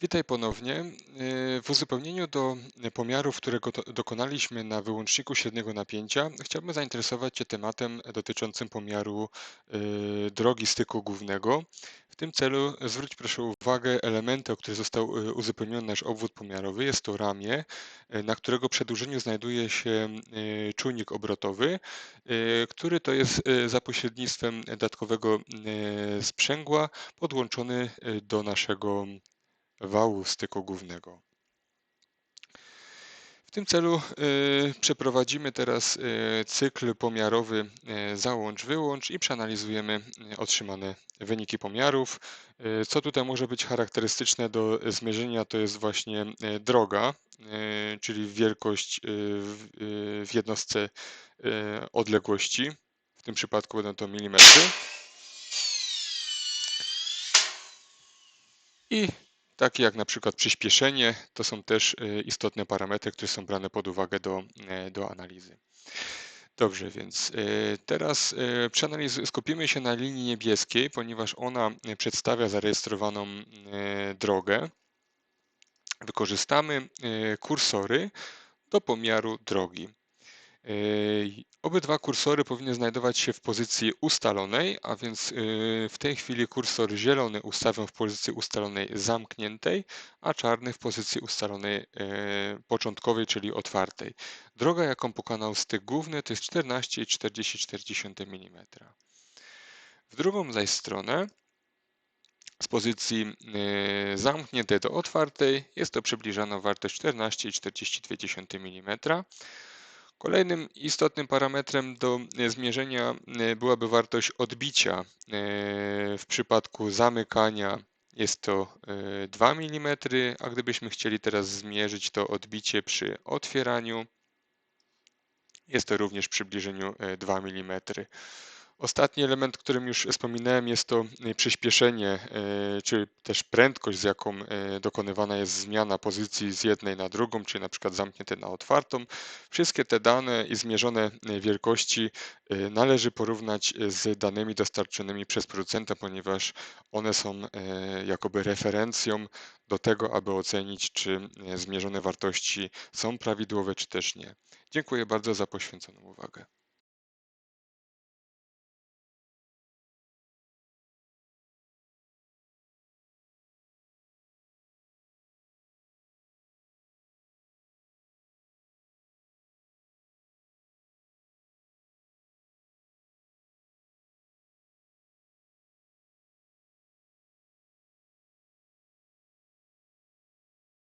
Witaj ponownie. Yy, W uzupełnieniu do pomiarów, którego do- dokonaliśmy na wyłączniku średniego napięcia, chciałbym zainteresować Cię tematem dotyczącym pomiaru yy, drogi styku głównego. W tym celu zwróć proszę uwagę elementy, o które został yy, uzupełniony nasz obwód pomiarowy. Jest to ramię, na którego przedłużeniu znajduje się czujnik obrotowy, który to jest za pośrednictwem dodatkowego sprzęgła podłączony do naszego wału styku głównego. W tym celu y, przeprowadzimy teraz y, cykl pomiarowy y, załącz-wyłącz i przeanalizujemy otrzymane wyniki pomiarów. Co tutaj może być charakterystyczne do zmierzenia to jest właśnie droga, czyli wielkość w jednostce odległości. W tym przypadku będą to milimetry. I takie jak na przykład przyspieszenie, to są też y, istotne parametry, które są brane pod uwagę do, e, do analizy. Dobrze, więc y, teraz y, skupimy się na linii niebieskiej, ponieważ ona przedstawia zarejestrowaną drogę. Wykorzystamy kursory do pomiaru drogi. Yy, Obydwa kursory powinny znajdować się w pozycji ustalonej, a więc yy, w tej chwili kursor zielony ustawiam w pozycji ustalonej zamkniętej, a czarny w pozycji ustalonej yy, początkowej, czyli otwartej. Droga, jaką pokonał styk główny, to jest 14,44 mm. W drugą zaś stronę, z pozycji zamkniętej do otwartej, jest to przybliżana wartość 14,42 mm. Kolejnym istotnym parametrem do e, zmierzenia e, byłaby wartość odbicia. E, W przypadku zamykania jest to e, 2 mm, a gdybyśmy chcieli teraz zmierzyć to odbicie przy otwieraniu, jest to również przybliżeniu e, 2 mm. Ostatni element, którym już wspominałem, jest to e, przyspieszenie, e, czy też prędkość, z jaką e, dokonywana jest zmiana pozycji z jednej na drugą, czyli na przykład zamknięte na otwartą. Wszystkie te dane i zmierzone wielkości należy porównać z danymi dostarczonymi przez producenta, ponieważ one są jakoby referencją do tego, aby ocenić, czy zmierzone wartości są prawidłowe, czy też nie. Dziękuję bardzo za poświęconą uwagę.